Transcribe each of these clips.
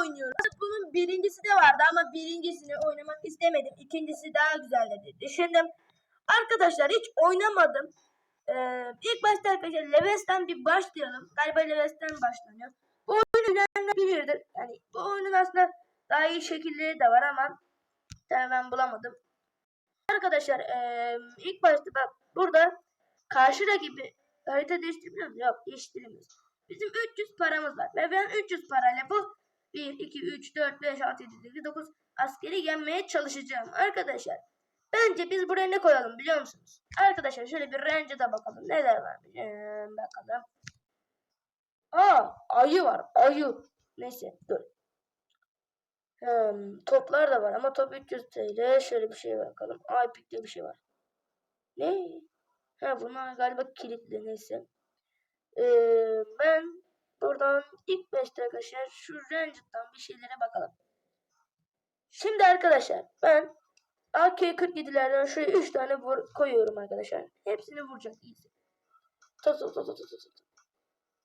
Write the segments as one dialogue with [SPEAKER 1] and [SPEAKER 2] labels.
[SPEAKER 1] oynuyoruz. Aslında bunun birincisi de vardı ama birincisini oynamak istemedim. İkincisi daha güzel dedi. Düşündüm. Arkadaşlar hiç oynamadım. Ee, ilk başta arkadaşlar Leves'ten bir başlayalım. Galiba Leves'ten başlanıyor. Bu oyunu bilenler bilirdir. Yani bu oyunun aslında daha iyi şekilleri de var ama tabii ben bulamadım. Arkadaşlar eee, ilk başta bak burada karşı rakibi harita değiştirebiliyor muyuz? Yok değiştiremiyoruz. Bizim 300 paramız var ve ben 300 parayla bu 1, 2, 3, 4, 5, 6, 7, 8, 9 askeri yenmeye çalışacağım arkadaşlar. Bence biz buraya ne koyalım biliyor musunuz? Arkadaşlar şöyle bir range'a bakalım. Neler var? Ee, bakalım. Aa ayı var. Ayı. Neyse dur. Hmm, toplar da var ama top 300 TL. Şöyle bir şey bakalım. iPic diye bir şey var. Ne? Ha bunlar galiba kilitli neyse. Ee, ben buradan ilk başta arkadaşlar şu Ranger'dan bir şeylere bakalım. Şimdi arkadaşlar ben AK-47'lerden şöyle 3 tane vur koyuyorum arkadaşlar. Hepsini vuracak. Tut tut tut tut tut.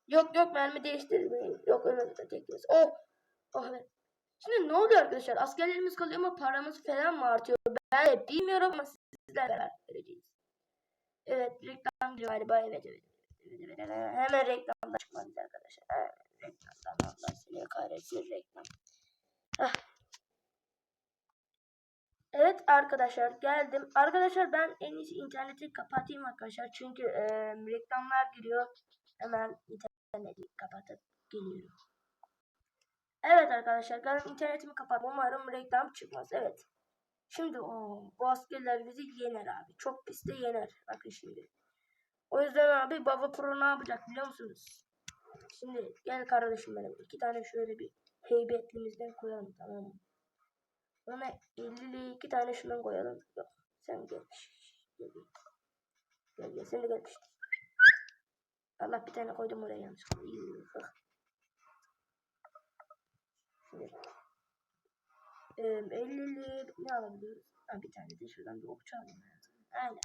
[SPEAKER 1] Yok yok mermi değiştirmeyin. Yok öyle de tekrar. Oh. Oh evet. Şimdi ne oluyor arkadaşlar? Askerlerimiz kalıyor ama paramız falan mı artıyor? Ben de bilmiyorum ama sizlerle beraber göreceğiz. Evet reklam galiba. Evet evet. Hemen reklamdan çıkmalıyız arkadaşlar. Reklamdan Allah seni reklam. Ah. Evet arkadaşlar geldim. Arkadaşlar ben en iyisi interneti kapatayım arkadaşlar. Çünkü e, reklamlar giriyor. Hemen interneti kapatıp geliyorum. Evet arkadaşlar ben internetimi kapattım. Umarım reklam çıkmaz. Evet. Şimdi o bu askerler bizi yener abi. Çok pis de yener. Bakın şimdi. O yüzden abi Baba Pro ne yapacak biliyor musunuz? Şimdi gel kardeşim benim. iki tane şöyle bir heybetlimizden koyalım tamam mı? Sonra 50'li iki tane şundan koyalım. Yok sen gel. Gel gel. Gel sen de gel. Allah bir tane koydum oraya yanlışlıkla. Şimdi. Ee, 50'li ne alabiliyoruz? Ha, bir tane de şuradan bir okçu alayım. Aynen.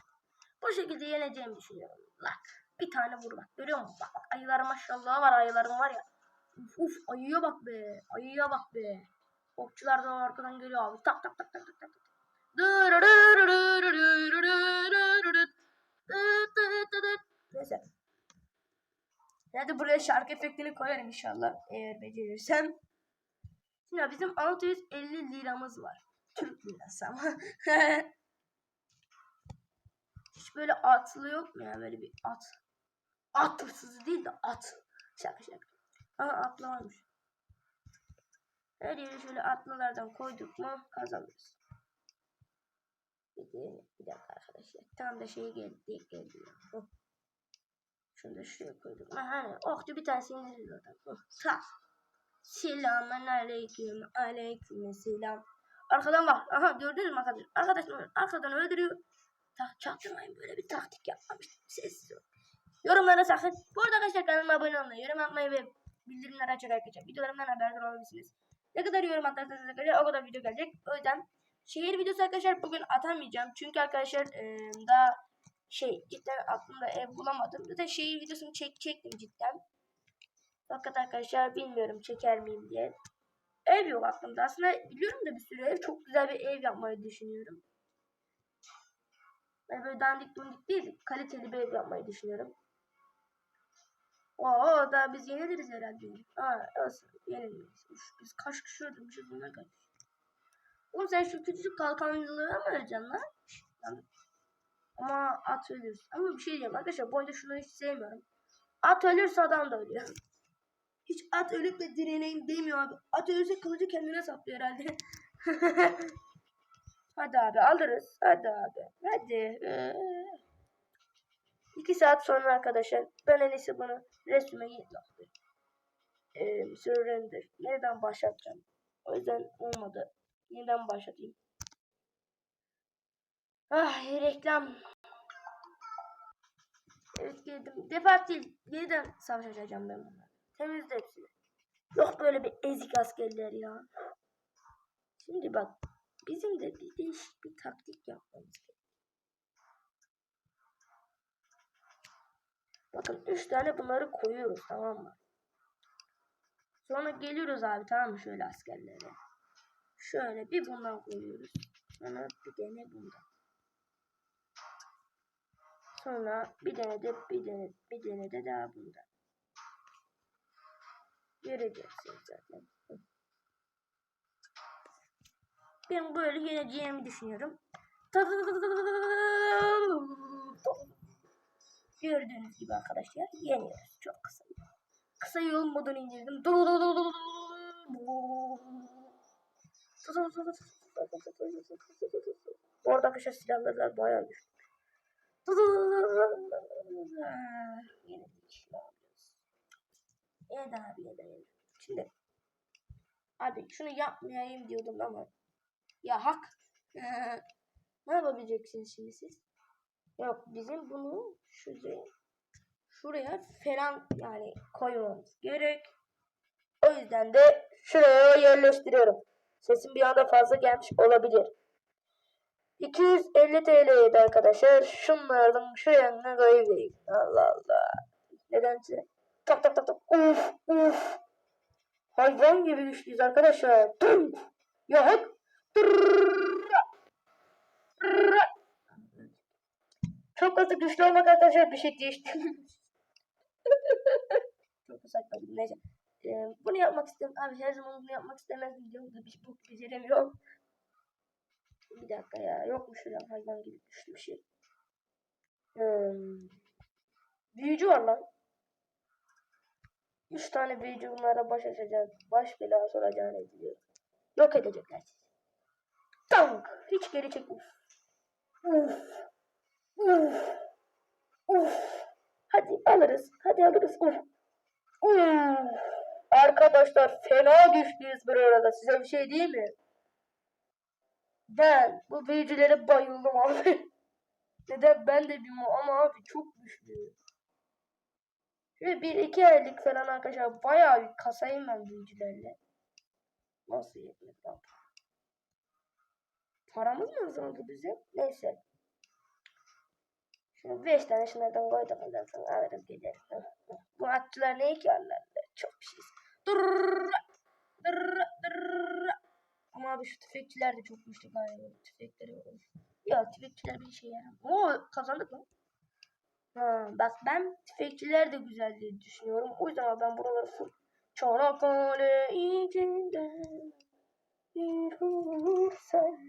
[SPEAKER 1] Bu şekilde yeneceğimi düşünüyorum. Bak. Bir tane vur bak. Görüyor musun? Bak bak ayılar maşallah var ayılarım var ya. Uf uf ayıya bak be. Ayıya bak be. Okçular da arkadan geliyor abi. Tak tak tak tak tak tak. Neyse. Hadi buraya şarkı efektini koyarım inşallah. Eğer becerirsem. Şimdi bizim 650 liramız var. Türk lirası ama. Hiç böyle atlı yok mu ya böyle bir at. At değil de at. Şaka şaka. Aha atlı varmış. Her yere şöyle atlılardan koyduk mu kazanırız. De- bir dakika arkadaşlar. Tam da şey geldi. geldi ya. Hı. Şunu da şuraya koyduk. Ha, hani okçu bir tanesi indiririz oradan. Hı, Tak. Selamun aleyküm. Aleyküm selam. Arkadan bak. Aha gördünüz mü arkadaşlar? Arkadaşlar arkadan öldürüyor. Tak çaktırmayın böyle bir taktik yapmamıştım. Sessiz ol. Yorumlara sakın. Bu arada arkadaşlar kanalıma abone olmayı, yorum atmayı ve bildirimleri açarak arkadaşlar. Videolarımdan haberdar olabilirsiniz. Ne kadar yorum atarsanız arkadaşlar o kadar video gelecek. O yüzden şehir videosu arkadaşlar bugün atamayacağım. Çünkü arkadaşlar eee, daha şey cidden aklımda ev bulamadım. Zaten şehir videosunu çek çektim cidden. Fakat arkadaşlar bilmiyorum çeker miyim diye. Ev yok aklımda. Aslında biliyorum da bir sürü ev. Çok güzel bir ev yapmayı düşünüyorum. Ben böyle dandik dundik değil, kaliteli bir ev yapmayı düşünüyorum. Oo da biz yeniliriz herhalde. Aa olsun yenilmeyiz. Uf, biz kaç kişi öldürmüşüz bunlar kaç. Oğlum sen şu küçücük kalkancılığı mı öleceksin lan? Lan. Ama at ölür. Ama bir şey diyeceğim arkadaşlar bu oyunda şunu hiç sevmiyorum. At ölürse adam da ölüyor. Hiç at ölüp de direneyim demiyor abi. At ölürse kılıcı kendine saplıyor herhalde. Hadi abi alırız. Hadi abi. Hadi. Ee, İki saat sonra arkadaşlar ben en iyisi bunu resme yaptım. Ee, surrender. Nereden başlatacağım? O yüzden olmadı. Yeniden başlatayım. Ah reklam. Evet geldim. Defat değil. Yeniden savaşacağım ben bunları. Temizle hepsini. Yok böyle bir ezik askerler ya. Şimdi bak. Bizim de bir değişik bir taktik yapmamız gerekiyor. Bakın 3 tane bunları koyuyoruz tamam mı? Sonra geliyoruz abi tamam mı şöyle askerlere. Şöyle bir bundan koyuyoruz. Sonra bir tane bundan. Sonra bir tane de bir tane bir tane de daha bundan. Göreceksiniz zaten. Ben böyle yeneceğimi düşünüyorum. Gördüğünüz gibi arkadaşlar yeniyoruz. Çok kısa. Kısa yol modunu indirdim. Orada arkadaşlar silahlar bayağı güçlü. Evet abi yenildik. Şimdi abi şunu yapmayayım diyordum ama ya hak. Ee, ne yapabileceksiniz şimdi siz? Yok bizim bunu şuraya şuraya falan yani koymamız gerek. O yüzden de şuraya yerleştiriyorum. Sesim bir anda fazla gelmiş olabilir. 250 TL'ydi arkadaşlar. Şunlardan şu yanına koyayım. Allah Allah. Nedense. Tak tak tak tak. Uf uf. Hayvan gibi güçlüyüz arkadaşlar. ya hep. Çok hızlı güçlü olmak arkadaşlar bir şey değiştirmiyor. Çok bir neyse. Ee, bunu yapmak istedim. Abi her zaman bunu yapmak istemezdim diyorum da bir bu beceremiyorum. Bir dakika ya. Yok mu şöyle hayvan gibi güçlü bir şey? Hmm. Büyücü var lan. Üç tane büyücü bunlara baş açacak. Baş belası olacağını biliyorum. Yok edecekler sizi. Tank. Hiç geri çekmiş. Uf. Uf. Uf. Hadi alırız. Hadi alırız. Uf. Uf. Arkadaşlar fena güçlüyüz bir arada. Size bir şey değil mi? Ben bu büyücülere bayıldım abi. Neden ben de bilmiyorum ama abi çok güçlü. Şöyle bir iki aylık falan arkadaşlar bayağı bir kasayım ben büyücülerle. Nasıl lan? Paramız mı azaldı bize? Neyse. Şimdi 5 tane şunlardan koyduk ondan sonra hı. Bu atçılar ne ki anlarında? Çok bir şey. Dırrrr, dırrrr, dırrrr. Ama abi şu tüfekçiler de çok güçlü galiba. Tüfekleri olur. Ya tüfekçiler bir şey yaramıyor. Oo kazandık lan. Ha, bak ben tüfekçiler de güzel diye düşünüyorum. O yüzden ben buraları full Çanakkale içinde bir huzur senle.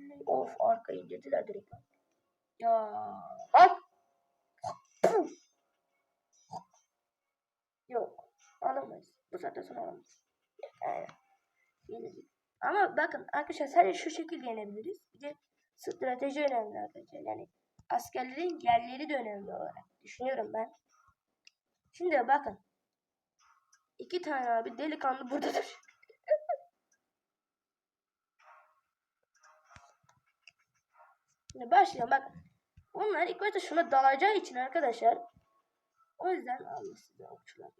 [SPEAKER 1] Of arkayı indirdiler direkt. Ya hop. Yok. Alamayız. Bu saatten sonra alamayız. Yani. Ama bakın arkadaşlar sadece şu şekilde yenebiliriz. Bir de strateji önemli arkadaşlar. Yani askerlerin yerleri de önemli olarak düşünüyorum ben. Şimdi bakın. iki tane abi delikanlı buradadır. Şimdi başlayalım bak. Onlar ilk başta şuna dalacağı için arkadaşlar. O yüzden Allah size okçular.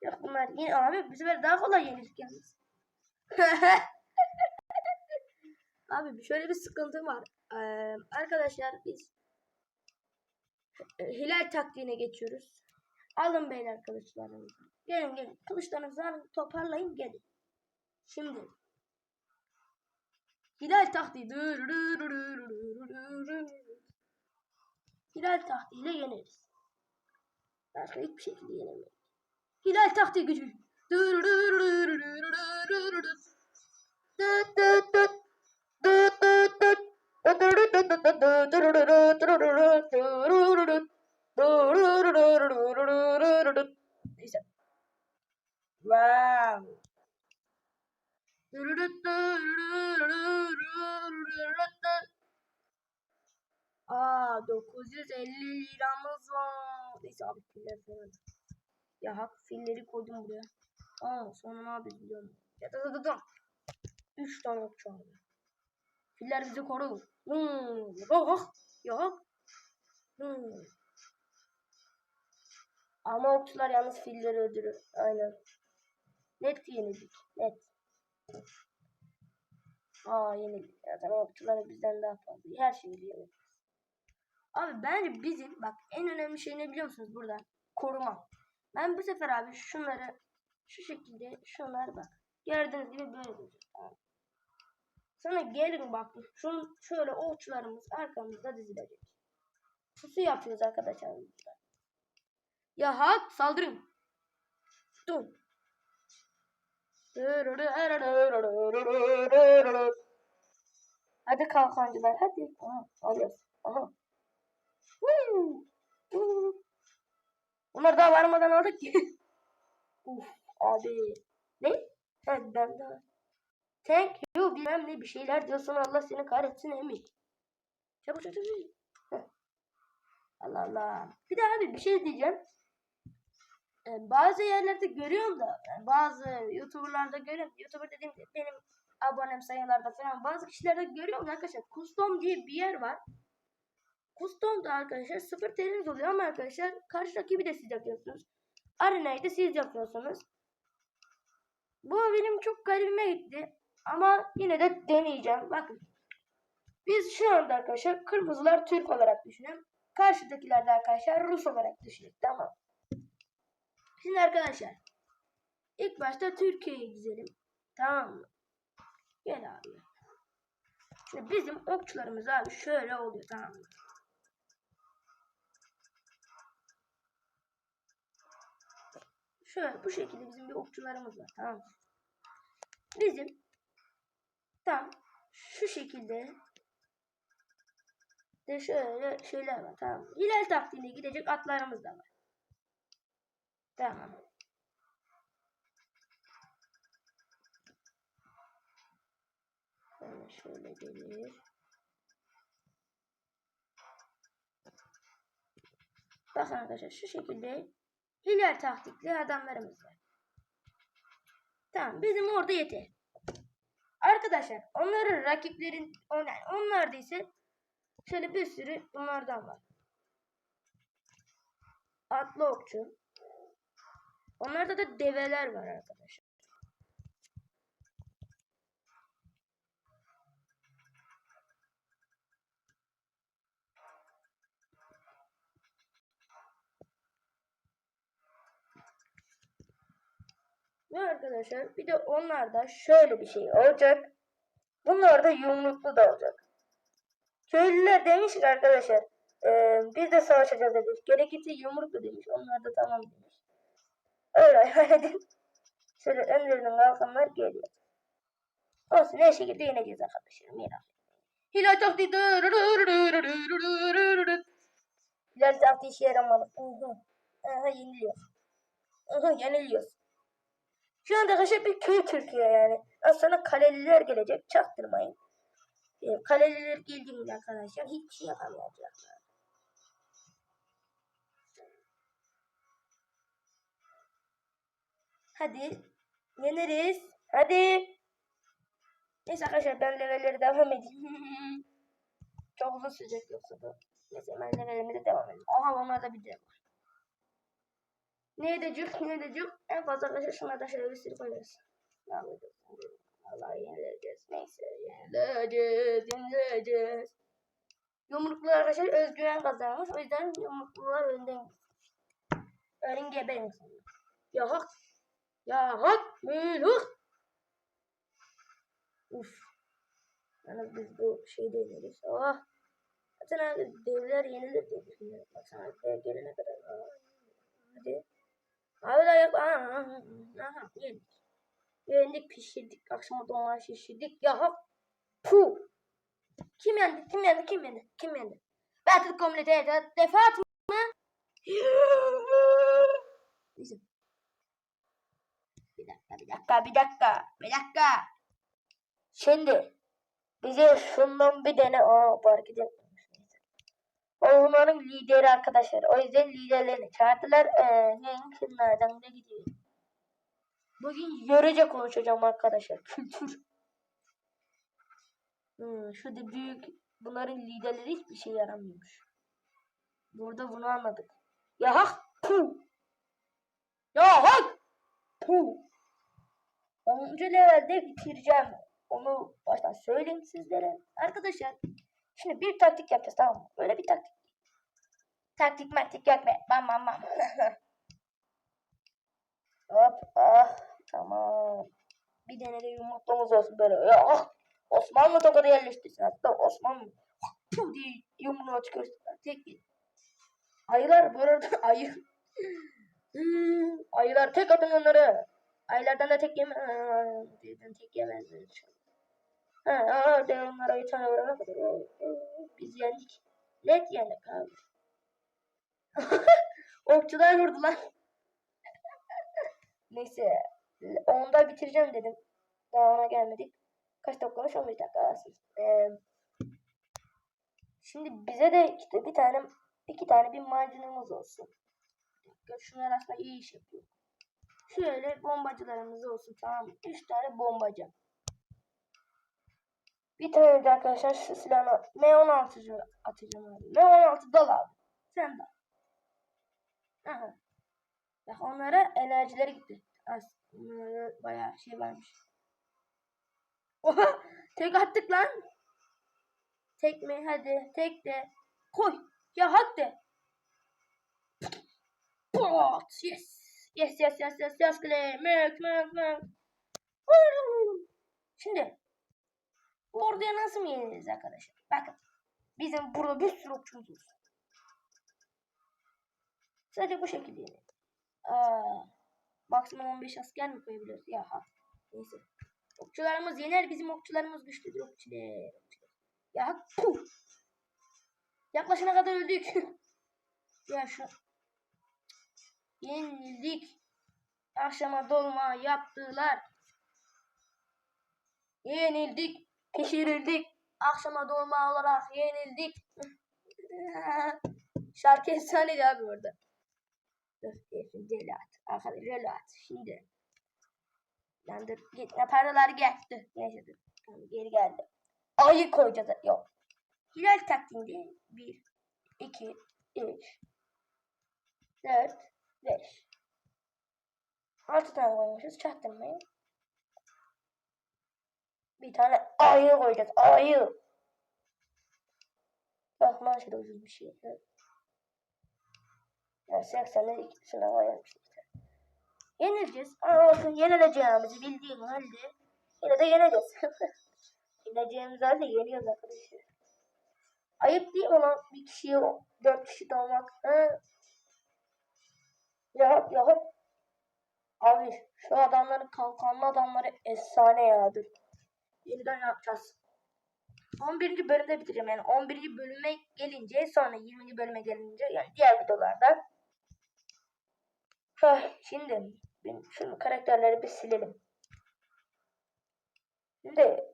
[SPEAKER 1] Yok bunlar yine abi bu sefer daha kolay yenildik yalnız. abi şöyle bir sıkıntı var. Ee, arkadaşlar biz e, hilal taktiğine geçiyoruz. Alın beyler kılıçlarınızı. Gelin gelin. Kılıçlarınızı alın toparlayın gelin. Şimdi hilal taktiği. Hilal taktiğiyle yeneriz. Başka hiçbir şekilde yenemeyiz. Hilal taktiği gücü. Neyse. Wow. Aa 950 liramız var. Neyse abi filler falan. Ya hak filleri koydum buraya. Aa sonra ne yapıyoruz biliyor musun? Ya da da da. 3 tane okçu aldı. Filler bizi korur. Hmm. Yok. Yok. Hmm. Ama okçular yalnız filleri öldürür. Aynen. Net yenildik. Net. Aa yenildik. Zaten okçular bizden daha fazla. Her şeyi yenildik. Abi bence bizim bak en önemli şey ne biliyor musunuz burada? Koruma. Ben bu sefer abi şunları Şu şekilde şunlar bak. Gördüğünüz gibi böyle. Tamam. Sonra gelin bakın. Şun şöyle okçularımız arkamızda dizilecek. Pusu yapıyoruz arkadaşlar. Ya hak saldırın. Dur. Hadi kalkancılar hadi. Aha, alıyoruz. Aha. Bunlar daha varmadan aldık ki. Uf abi. Ne? Ha ben de. Thank you bilmem ne bir şeyler diyorsun Allah seni kahretsin emin. Çabuk çabuk. Allah Allah. Bir de abi bir şey diyeceğim. Ee, bazı yerlerde görüyorum da yani bazı youtuberlarda görüyorum. Youtuber dediğim de benim abonem sayılarda falan bazı kişilerde görüyorum arkadaşlar. Custom diye bir yer var. Custom da arkadaşlar sıfır TL'niz oluyor ama arkadaşlar karşı rakibi de siz yapıyorsunuz. Arenayı da siz yapıyorsunuz. Bu benim çok garibime gitti. Ama yine de deneyeceğim. Bakın. Biz şu anda arkadaşlar kırmızılar Türk olarak düşünün. Karşıdakiler de arkadaşlar Rus olarak düşünün. Tamam. Şimdi arkadaşlar. ilk başta Türkiye'ye gidelim. Tamam mı? Gel abi. Şimdi bizim okçularımız abi şöyle oluyor tamam mı? Şöyle bu şekilde bizim bir okçularımız var tamam mı? Bizim tam şu şekilde de şöyle şeyler var tamam mı? Hilal taktiğine gidecek atlarımız da var. Tamam. Şöyle şöyle gelir. Bakın arkadaşlar şu şekilde hilal taktikli adamlarımız var. Tamam bizim orada yeter. Arkadaşlar onların rakiplerin onlar, onlarda şöyle bir sürü bunlardan var. Atlı okçu. Onlarda da develer var arkadaşlar. Ve arkadaşlar bir de onlarda şöyle bir şey olacak. Bunlar da yumruklu da olacak. Köylüler demiş ki arkadaşlar e, biz de savaşacağız demiş. Gerekirse yumruklu demiş. Onlar da tamam demiş. Öyle hayal edin. Şöyle önlerinden kalkanlar geliyor. Olsun her şekilde yeneceğiz arkadaşlar. Merak Hilal taktiği. Hilal taktiği işe yaramalı. Aha. Yeniliyor. Aha yeniliyoruz. Şu anda arkadaşlar bir köy Türkiye yani. Sonra kaleliler gelecek. Çaktırmayın. Ee, kaleliler geldiğinde arkadaşlar hiçbir şey yapamayacaklar. Hadi. Yeneriz. Hadi. Neyse arkadaşlar ben levelleri devam edeyim. Çok uzun sürecek yoksa bu. Neyse ben levellerime de devam edeyim. Aha onlarda bir dev var. Ne edecek, ne edecek? En fazla arkadaşlar şunlardan şöyle bir sürü koyarız. Ne yapacağız? Allah yenileceğiz. Neyse yenileceğiz, yenileceğiz. Yumruklular arkadaşlar özgüven kazanmış. O yüzden yumruklular önden. Ölün geberin sonra. Ya hak. Ya. Mühür. Uf. Yani biz bu şeyde yeneriz. Oh. Zaten abi devler yenilir diye düşünüyorum. Baksana dev gelene kadar. Hadi. Abi da yap. Aha, aha, yendik. Yendik pişirdik. Akşama domates şişirdik. Ya hop. Puh. Kim yendi? Kim yendi? Kim yendi? Kim yendi? Battle Community defat mı? Neyse. Bir dakika, bir dakika, bir dakika, bir dakika. Şimdi bize şundan bir tane o fark. O onların lideri arkadaşlar. O yüzden liderlerini çağırdılar. Ee, kimlerden de gidiyor. Bugün yörece konuşacağım arkadaşlar. Kültür. Hmm, şurada büyük bunların liderleri hiçbir şey yaramıyormuş. Burada bunu anladık. Ya hak puh. Ya hak puh. 10. levelde bitireceğim. Onu baştan söyleyeyim sizlere. Arkadaşlar şimdi bir taktik yapacağız tamam mı? Böyle bir taktik. Taktik maktik yok be. Bam bam bam. Hop ah tamam. Bir tane de yumurtamız olsun böyle. Ya ah Osmanlı tokadı yerleştirsin. Hatta Osmanlı Puh diye yumruğu çıkarsın. Tek bir. Ayılar bu arada ayı. Hmm, ayılar tek atın onları. Ayılardan da tek yeme. Dedim tek yemezler. Ha, aa, de onlara bir tane vurana kadar. Biz yendik. Net yendik abi. Okçular vurdular. Neyse. Onda bitireceğim dedim. Daha ona gelmedik. Kaç dakika olmuş? 15 dakika arasın. Ee, şimdi bize de işte bir tane iki tane bir madenimiz olsun. Şunlar aslında iyi iş yapıyor. Şöyle bombacılarımız olsun tamam mı? Üç tane bombacı. Bir tane de arkadaşlar şu silahını M16 atacağım abi. M16 dal abi. Sen dal. Aha. Bak onlara enerjileri gitti. Az. Bayağı şey varmış. Oha! Tek attık lan. Tek mi? Hadi. Tek de. Koy. Ya hadi. Pot. Yes. Yes yes yes yes yes. Kule. Mök mök mök. Şimdi. Bu orduya nasıl mı yeniriz arkadaşlar? Bakın. Bizim burada bir sürü okçumuz var. Sadece bu şekilde yeniriz. Aa, maksimum 15 asker mi koyabiliyoruz? Ya ha. Neyse. Okçularımız yener. Bizim okçularımız güçlüdür. Okçular. Ya puh. Yaklaşana kadar öldük. ya şu. Yenildik. Akşama dolma yaptılar. Yenildik. Pişirildik. Akşama dolma olarak yenildik. Şarkı efsaneydi abi orada. Efendim Celat. Arkadaşlar Celat. Şimdi. Lan dur. Gitme paralar geldi. Neyse dur. Geri geldi. Ayı koyacağız. Yok. Hilal taktiğinde 1, 2, 3, 4, 5. 6 tane koymuşuz. Çaktırmayın. Bir tane ayı koyacağız. Ayı. Bak maaşı ucuz bir şey. Ya 80'e ikisine koyarmışız. Yenileceğiz. Ama olsun yenileceğimizi bildiğim halde yine de yeneceğiz. Yenileceğimiz halde yeniyoruz arkadaşlar. Ayıp değil mi lan bir kişiye dört kişi doğmak? Ha? Ya ya Abi şu adamların kalkanlı adamları efsane ya dur. Yeniden yapacağız. 11. bölümde bitireceğim yani 11. bölüme gelince sonra 20. bölüme gelince yani diğer videolarda. Hah, şimdi şunu karakterleri bir silelim. Şimdi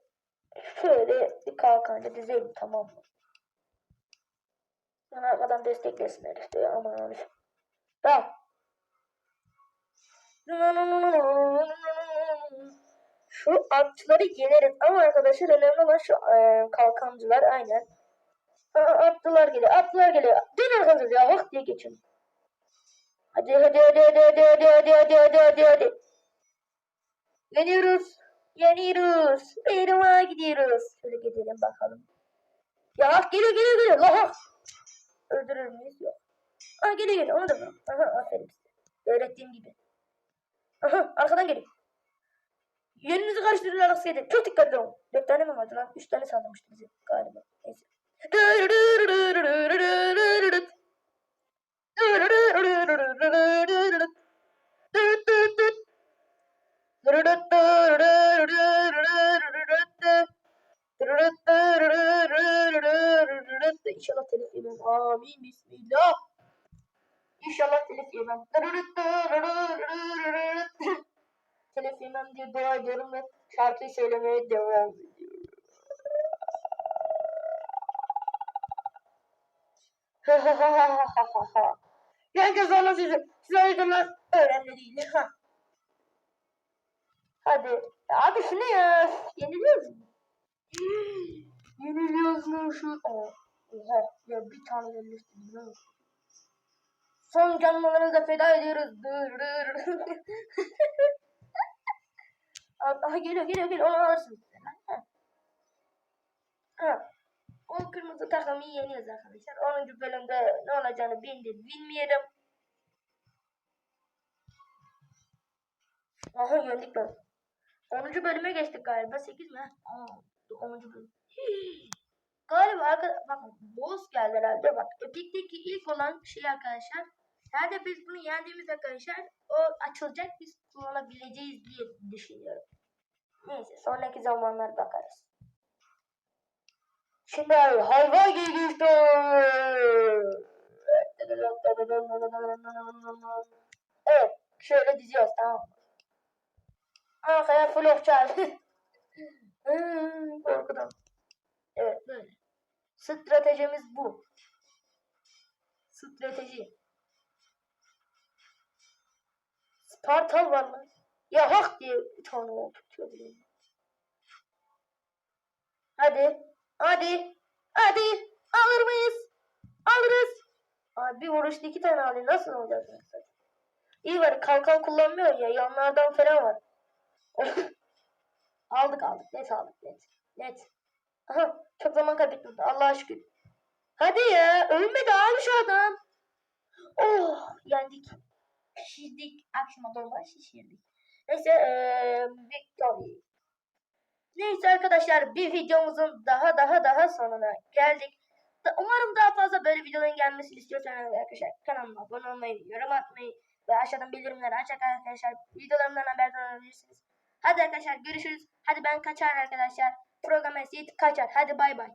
[SPEAKER 1] şöyle bir kalkanca dizelim tamam mı? Sonra arkadan desteklesinler işte aman. Tamam. Şu atçıları yeneriz ama arkadaşlar önemli olan şu e, kalkancılar aynen. Aa, atlılar geliyor, atlılar geliyor. Dön arkadaşlar ya bak diye geçin. Hadi hadi hadi hadi hadi hadi hadi hadi hadi hadi hadi. Yeniyoruz. Yeniyoruz. Beyruma gidiyoruz. Şöyle gidelim bakalım. Ya hak geliyor geliyor geliyor. La. Öldürür müyüz? Yok. Aa geliyor geliyor. Onu da vurun. Aha aferin size. Öğrettiğim gibi. Aha arkadan geliyor. Yönünüzü karıştırırlar askerde. Çok dikkatli olun. Dört tane mi vardı lan? Üç tane saldırmıştı bizi galiba. Neyse. İnşallah telif yemem. Amin. Bismillah. İnşallah telif yemem. Telif yemem diye dua ediyorum ve şarkıyı söylemeye devam ediyorum. Herkes ona sizi. Siz öldürmez. Önemli değil. Hadi. Abi şu ne ya? Yeniliyoruz mu? Yeniliyoruz mu şu? Aa, Oha. Ya bir tane yerleştirdim. biliyor musun? Son da feda ediyoruz. Dur dur. Aha geliyor geliyor geliyor. Onu alırsın. Ha. Ha. O kırmızı takımı yeniyoruz arkadaşlar. 10. bölümde ne olacağını bildim bilmiyorum. Aha yendik ben. 10. bölüme geçtik galiba. 8 mi? Aa, 10. bölüm. Hii. Galiba arka, bakın boss geldi herhalde. Bak Epic'teki ilk olan şey arkadaşlar. Herhalde biz bunu yendiğimiz arkadaşlar o açılacak biz kullanabileceğiz diye düşünüyorum. Neyse sonraki zamanlar bakarız. Şimdi hayvan gelişti. Evet şöyle diziyoruz tamam mı? Arkaya full ok çağır. Hmm, Korkudan. Evet böyle. Stratejimiz bu. Strateji. Spartal var mı? Ya hak diye bir tane o tutuyor bile. Hadi. Hadi. Hadi. Alır mıyız? Alırız. Abi bir vuruşta iki tane alıyor. Nasıl olacak? İyi var. Kalkan kullanmıyor ya. Yanlardan falan var. aldık aldık. Net aldık. Net. Net. Aha. Çok zaman kaybetmedi. Allah'a şükür. Hadi ya. Ölmedi abi şu adam. Oh. Yendik. Şişirdik. Akşama doğru şişirdik. Neyse. Eee victory. Neyse arkadaşlar bir videomuzun daha daha daha sonuna geldik. Umarım daha fazla böyle videoların gelmesini istiyorsanız arkadaşlar kanalıma abone olmayı, yorum atmayı ve aşağıdan bildirimleri açarak arkadaşlar videolarımdan haberdar olabilirsiniz. Hadi arkadaşlar görüşürüz. Hadi ben kaçar arkadaşlar. Program esit kaçar. Hadi bay bay.